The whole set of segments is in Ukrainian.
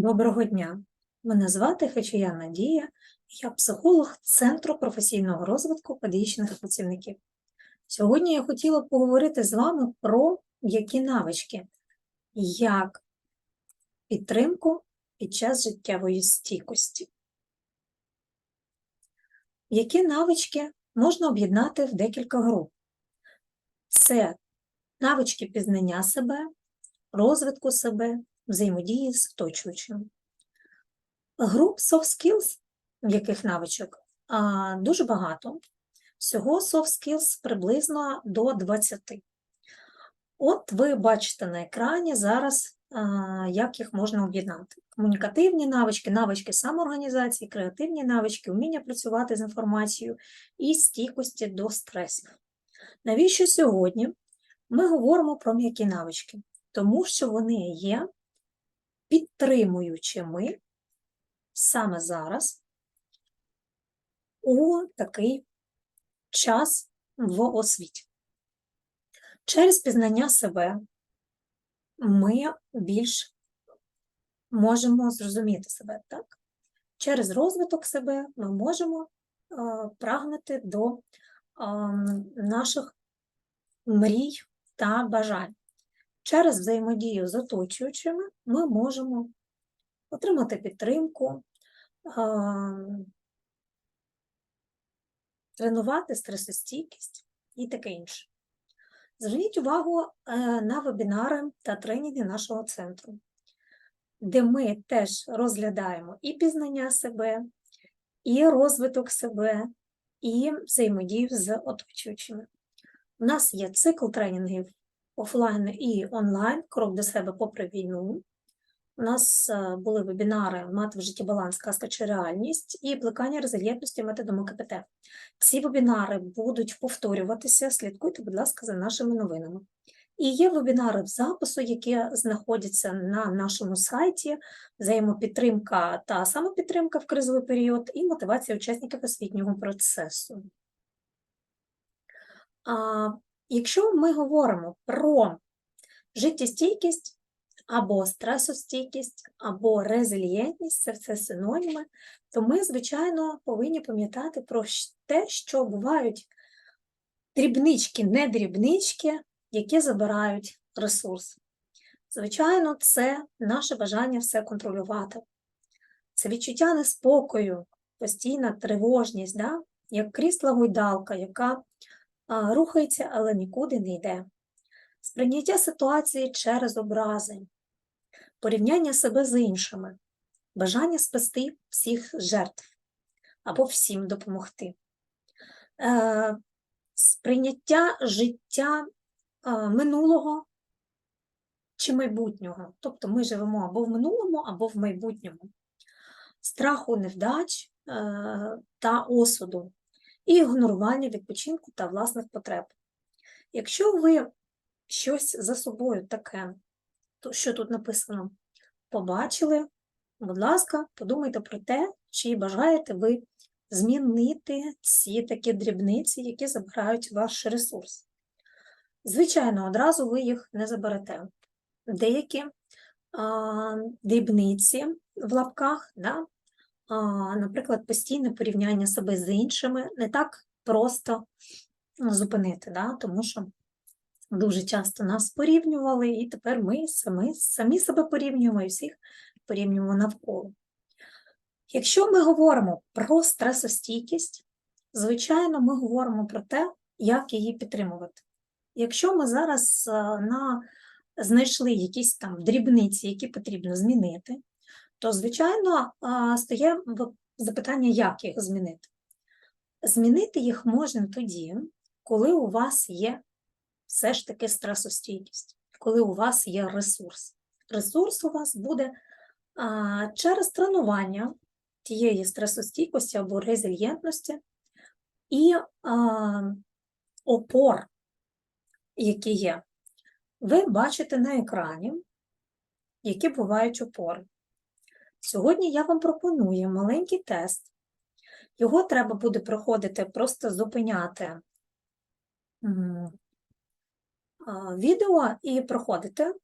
Доброго дня! Мене звати Хачія Надія, я психолог Центру професійного розвитку педагогічних працівників. Сьогодні я хотіла поговорити з вами про які навички, як підтримку під час життєвої стійкості. Які навички можна об'єднати в декілька груп? Це навички пізнання себе, розвитку себе, взаємодії з оточуючим. Груп soft skills, яких навичок, дуже багато. Всього soft skills приблизно до 20. От ви бачите на екрані зараз, як їх можна об'єднати. Комунікативні навички, навички самоорганізації, креативні навички, вміння працювати з інформацією і стійкості до стресів. Навіщо сьогодні ми говоримо про м'які навички? Тому що вони є підтримуючими саме зараз у такий час в освіті. Через пізнання себе ми більш можемо зрозуміти себе, так? Через розвиток себе ми можемо е, прагнути до е, наших мрій та бажань. Через взаємодію з оточуючими ми можемо отримати підтримку, тренувати стресостійкість і таке інше. Зверніть увагу е, на вебінари та тренінги нашого центру, де ми теж розглядаємо і пізнання себе, і розвиток себе, і взаємодію з оточуючими. У нас є цикл тренінгів офлайн і онлайн, крок до себе попри війну. У нас е, були вебінари Мати в житті баланс, казка чи реальність і плекання резильєнтності методом КПТ. Ці вебінари будуть повторюватися. Слідкуйте, будь ласка, за нашими новинами. І є вебінари в запису, які знаходяться на нашому сайті, взаємопідтримка та самопідтримка в кризовий період, і мотивація учасників освітнього процесу. Якщо ми говоримо про життєстійкість або стресостійкість, або резилієнтність, це все синоніми, то ми, звичайно, повинні пам'ятати про те, що бувають дрібнички, не дрібнички, які забирають ресурс. Звичайно, це наше бажання все контролювати. Це відчуття неспокою, постійна тривожність, да? як крісла гойдалка, яка рухається, але нікуди не йде. Сприйняття ситуації через образи, порівняння себе з іншими, бажання спасти всіх жертв або всім допомогти, е, сприйняття життя е, минулого чи майбутнього. Тобто ми живемо або в минулому, або в майбутньому, страху невдач е, та осуду, і ігнорування відпочинку та власних потреб. Якщо ви щось за собою таке то що тут написано? Побачили, будь ласка, подумайте про те, чи бажаєте ви змінити ці такі дрібниці, які забирають ваш ресурс. Звичайно, одразу ви їх не заберете. Деякі а, дрібниці в лапках, да, наприклад, постійне порівняння себе з іншими, не так просто зупинити, да, тому що Дуже часто нас порівнювали, і тепер ми самі, самі себе порівнюємо і всіх порівнюємо навколо. Якщо ми говоримо про стресостійкість, звичайно, ми говоримо про те, як її підтримувати. Якщо ми зараз на, знайшли якісь там дрібниці, які потрібно змінити, то, звичайно, стає запитання, як їх змінити. Змінити їх можна тоді, коли у вас є все ж таки стресостійкість, коли у вас є ресурс. Ресурс у вас буде через тренування тієї стресостійкості або резильєнтності і опор, які є. Ви бачите на екрані, які бувають опори. Сьогодні я вам пропоную маленький тест. Його треба буде проходити, просто зупиняти відео і проходите.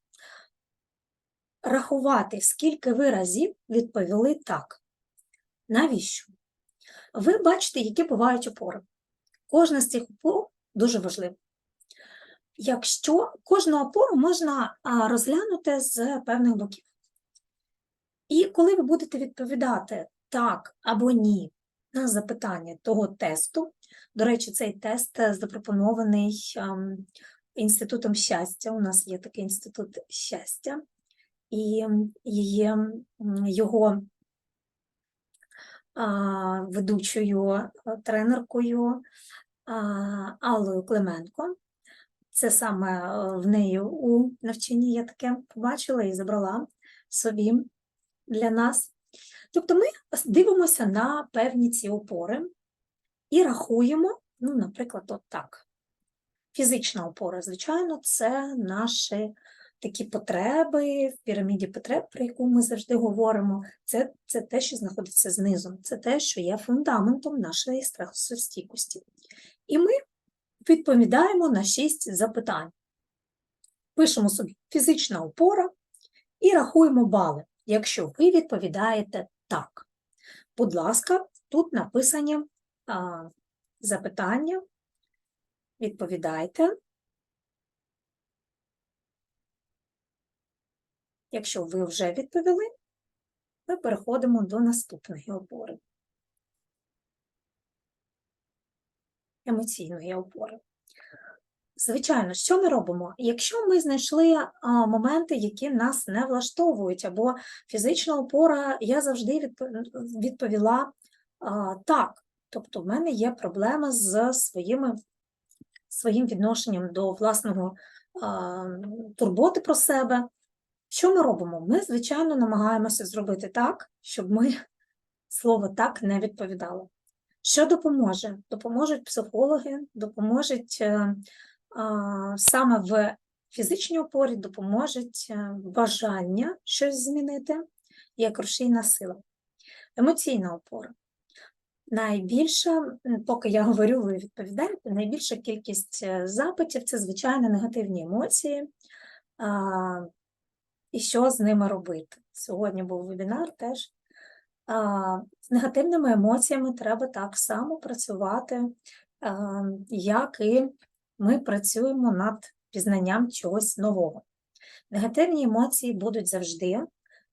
рахувати, скільки ви разів відповіли так. Навіщо? Ви бачите, які бувають опори. Кожна з цих опор дуже важлива. Якщо кожну опору можна розглянути з певних боків. І коли ви будете відповідати так або ні на запитання того тесту, до речі, цей тест е, запропонований ем, Інститутом щастя. У нас є такий інститут щастя, і є його ведучою е, тренеркою Аллою Клименко. Це саме е, в неї у навчанні я таке побачила і забрала собі для нас. Тобто ми дивимося на певні ці опори і рахуємо, ну, наприклад, от так. Фізична опора, звичайно, це наші такі потреби в піраміді потреб, про яку ми завжди говоримо. Це, це те, що знаходиться знизу, це те, що є фундаментом нашої стресостійкості. І ми відповідаємо на шість запитань. Пишемо собі фізична опора і рахуємо бали, якщо ви відповідаєте так. Будь ласка, тут написані а, запитання. Відповідайте. Якщо ви вже відповіли, ми переходимо до наступної опори. Емоційної опори. Звичайно, що ми робимо? Якщо ми знайшли а, моменти, які нас не влаштовують, або фізична опора, я завжди відпо- відповіла а, так. Тобто, в мене є проблема з своїми, своїм відношенням до власного а, турботи про себе. Що ми робимо? Ми, звичайно, намагаємося зробити так, щоб ми слово так не відповідали. Що допоможе? Допоможуть психологи, допоможуть е, саме в фізичній опорі, допоможуть е, бажання щось змінити, як рушійна сила. Емоційна опора. Найбільша, поки я говорю, ви відповідаєте, найбільша кількість е, запитів це, звичайно, негативні емоції. А, і що з ними робити. Сьогодні був вебінар теж. А, З негативними емоціями треба так само працювати, а, як і ми працюємо над пізнанням чогось нового. Негативні емоції будуть завжди,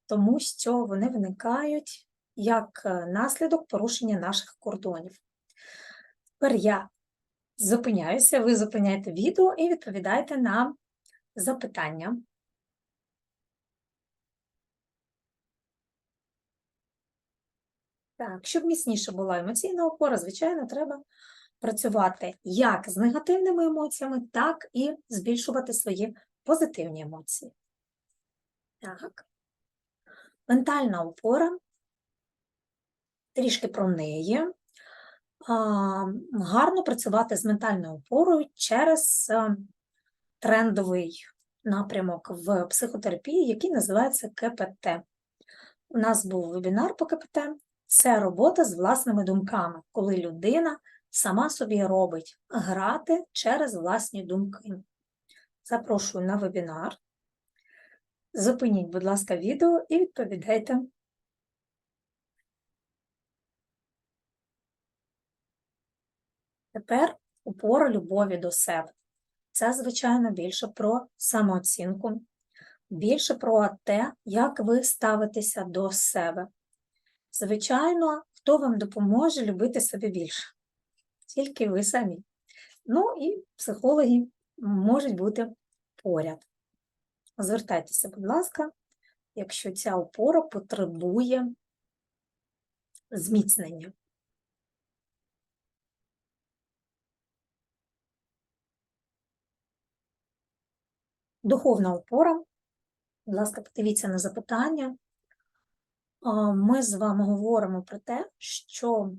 тому що вони виникають як е, наслідок порушення наших кордонів. Тепер я зупиняюся, ви зупиняєте відео і відповідаєте на запитання. Так, щоб міцніше була емоційна опора, звичайно, треба працювати як з негативними емоціями, так і збільшувати свої позитивні емоції. Так. Ментальна опора. Трішки про неї. Гарно працювати з ментальною опорою через е, трендовий напрямок в психотерапії, який називається КПТ. У нас був вебінар по КПТ. Це робота з власними думками, коли людина сама собі робить грати через власні думки. Запрошую на вебінар. Зупиніть, будь ласка, відео і відповідайте. Тепер упора любові до себе. Це, звичайно, більше про самооцінку, більше про те, як ви ставитеся до себе. Звичайно, хто вам допоможе любити себе більше? Тільки ви самі. Ну і психологи можуть бути поряд. Звертайтеся, будь ласка, якщо ця опора потребує зміцнення. Духовна опора. Будь ласка, подивіться на запитання. Ми з вами говоримо про те, що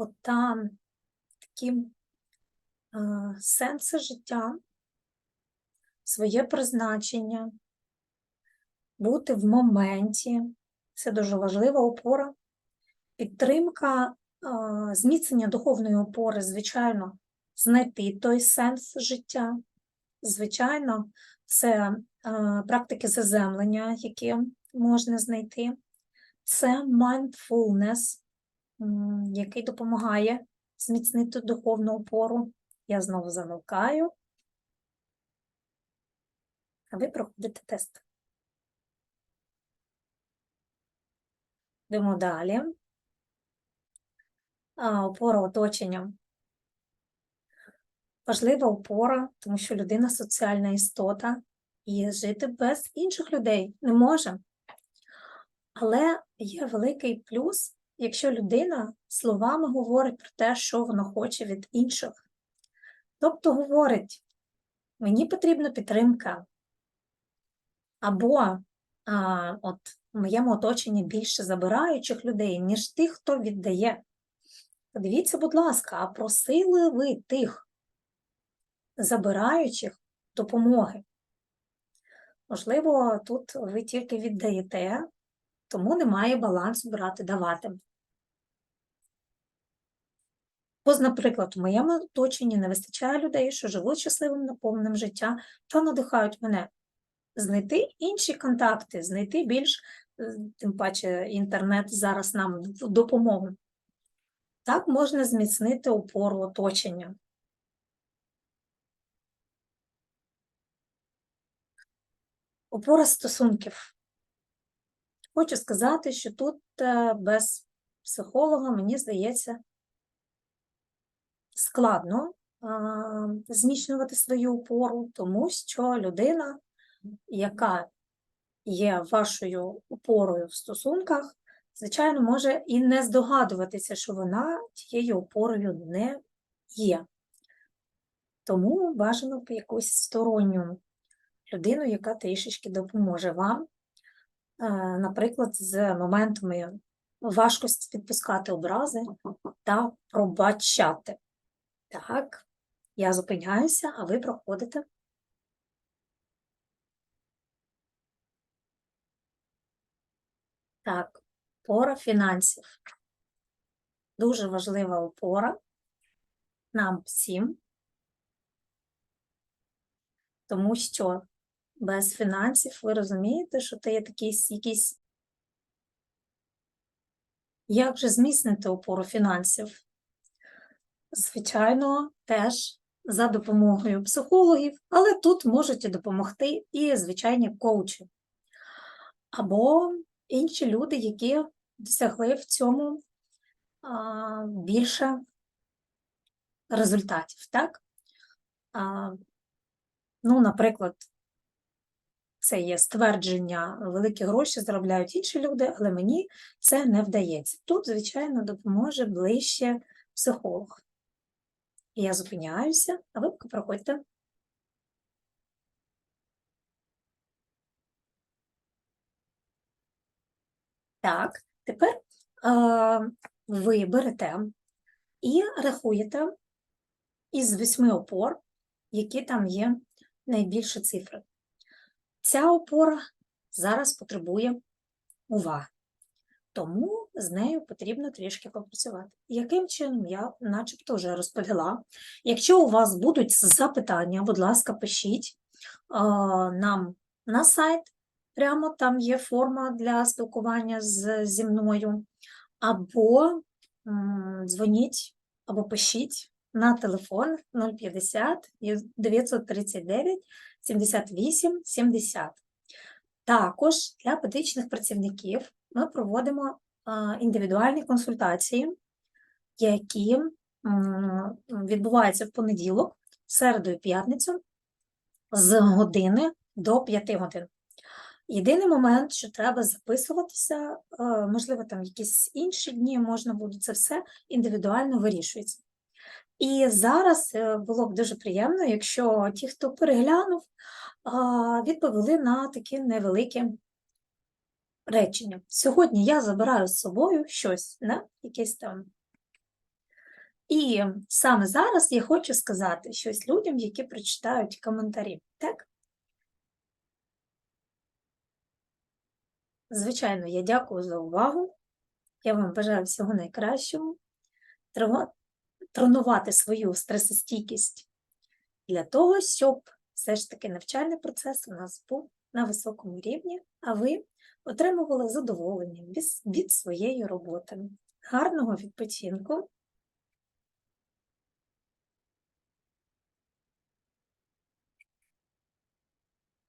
от там такі а, сенси життя, своє призначення, бути в моменті, це дуже важлива опора. Підтримка, а, зміцнення духовної опори, звичайно, знайти той сенс життя. Звичайно, це е, практики заземлення, які можна знайти. Це mindfulness, який допомагає зміцнити духовну опору. Я знову замовкаю. А ви проходите тест. Йдемо далі. А, Опора оточенням. Важлива опора, тому що людина соціальна істота і жити без інших людей не може. Але є великий плюс, якщо людина словами говорить про те, що вона хоче від інших. Тобто говорить, мені потрібна підтримка, або а, от в моєму оточенні більше забираючих людей, ніж тих, хто віддає. Подивіться, будь ласка, а просили ви тих забираючих допомоги? Можливо, тут ви тільки віддаєте, тому немає балансу брати давати. Ось, наприклад, в моєму оточенні не вистачає людей, що живуть щасливим наповненим життя та надихають мене знайти інші контакти, знайти більш, е, тим паче, інтернет зараз нам в допомогу. Так можна зміцнити опору оточення. Опора стосунків. Хочу сказати, що тут е, без психолога, мені здається, складно зміцнювати свою опору, тому що людина, яка є вашою опорою в стосунках, звичайно, може і не здогадуватися, що вона тією опорою не є. Тому бажано б якусь сторонню людину, яка трішечки допоможе вам, е, наприклад, з моментами важкості відпускати образи та пробачати. Так, я зупиняюся, а ви проходите. Так, опора фінансів. Дуже важлива опора нам всім, тому що без фінансів ви розумієте, що це є якийсь, якийсь. Як же зміцнити опору фінансів? Звичайно, теж за допомогою психологів, але тут можуть допомогти і звичайні коучі, або інші люди, які досягли в цьому а, більше результатів. так? А, Ну, наприклад, це є ствердження, великі гроші заробляють інші люди, але мені це не вдається. Тут, звичайно, допоможе ближче психолог. Я зупиняюся, а ви поки проходьте. Так, тепер е, ви берете і рахуєте із восьми опор, які там є найбільші цифри. Ця опора зараз потребує уваги. Тому з нею потрібно трішки попрацювати. Яким чином я начебто вже розповіла. Якщо у вас будуть запитання, будь ласка, пишіть нам на сайт, прямо там є форма для спілкування з, зі мною, або дзвоніть, або пишіть на телефон 050 939 78 70. Також для педагогічних працівників ми проводимо індивідуальні консультації, які відбуваються в понеділок, середу і п'ятницю з години до 5 годин. Єдиний момент, що треба записуватися, можливо, там якісь інші дні можна буде це все індивідуально вирішується. І зараз е, було б дуже приємно, якщо ті, хто переглянув, відповіли на такі невеликі речення. Сьогодні я забираю з собою щось, не? якесь там. І саме зараз я хочу сказати щось людям, які прочитають коментарі. Так? Звичайно, я дякую за увагу. Я вам бажаю всього найкращого. Тренувати свою стресостійкість для того, щоб все ж таки навчальний процес у нас був на високому рівні, а ви отримували задоволення від, своєї роботи. Гарного відпочинку!